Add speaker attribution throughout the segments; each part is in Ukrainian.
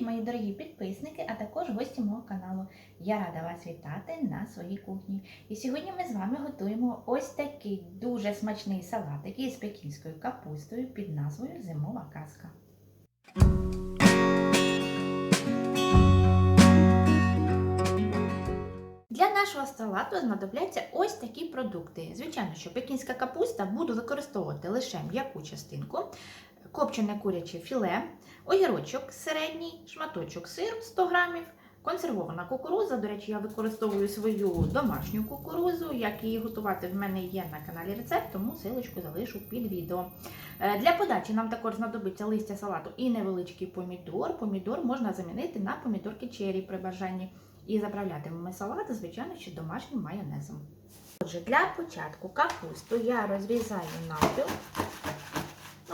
Speaker 1: мої дорогі підписники, а також гості мого каналу. Я рада вас вітати на своїй кухні. І сьогодні ми з вами готуємо ось такий дуже смачний салатик із пекінською капустою під назвою Зимова казка. Для нашого салату знадобляться ось такі продукти. Звичайно, що пекінська капуста буду використовувати лише м'яку частинку, копчене куряче філе, огірочок середній, шматочок сиру 100 грамів, консервована кукуруза. До речі, я використовую свою домашню кукурузу. Як її готувати в мене є на каналі рецепт, тому силочку залишу під відео. Е, Для подачі нам також знадобиться листя салату і невеличкий помідор. Помідор можна замінити на помідорки черрі при бажанні. І заправлятимемо салат, звичайно, що домашнім майонезом. Отже, для початку капусту я розрізаю навпіл.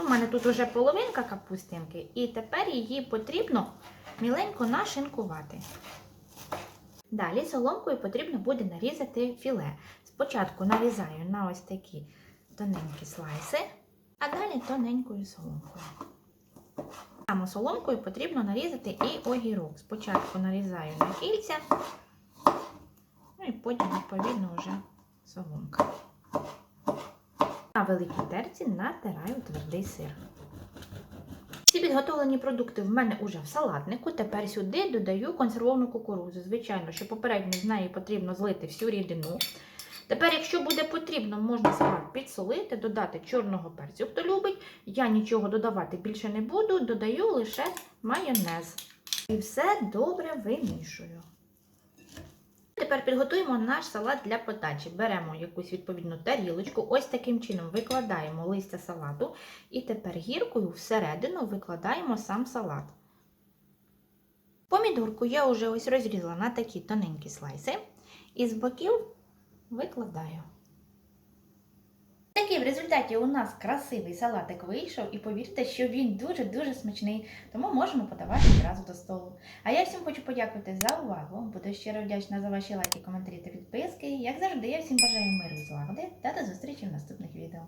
Speaker 1: У мене тут вже половинка капустинки, і тепер її потрібно міленько нашинкувати. Далі соломкою потрібно буде нарізати філе. Спочатку нарізаю на ось такі тоненькі слайси, а далі тоненькою соломкою. Саме соломкою потрібно нарізати і огірок. Спочатку нарізаю на кільця, ну і потім, відповідно, вже соломка. Великій терці натираю твердий сир. Всі підготовлені продукти в мене вже в салатнику. Тепер сюди додаю консервовану кукурудзу. Звичайно, що попередньо з неї потрібно злити всю рідину. Тепер, якщо буде потрібно, можна салат підсолити, додати чорного перцю, хто любить. Я нічого додавати більше не буду, додаю лише майонез. І все добре вимішую. Тепер підготуємо наш салат для подачі. Беремо якусь відповідну тарілочку, ось таким чином викладаємо листя салату, і тепер гіркою всередину викладаємо сам салат. Помідорку я вже ось розрізала на такі тоненькі слайси, і з боків викладаю. Такий в результаті у нас красивий салатик вийшов, і повірте, що він дуже-дуже смачний, тому можемо подавати одразу до столу. А я всім хочу подякувати за увагу. Буду щиро вдячна за ваші лайки, коментарі та підписки. Як завжди, я всім бажаю миру і злагоди та до зустрічі в наступних відео.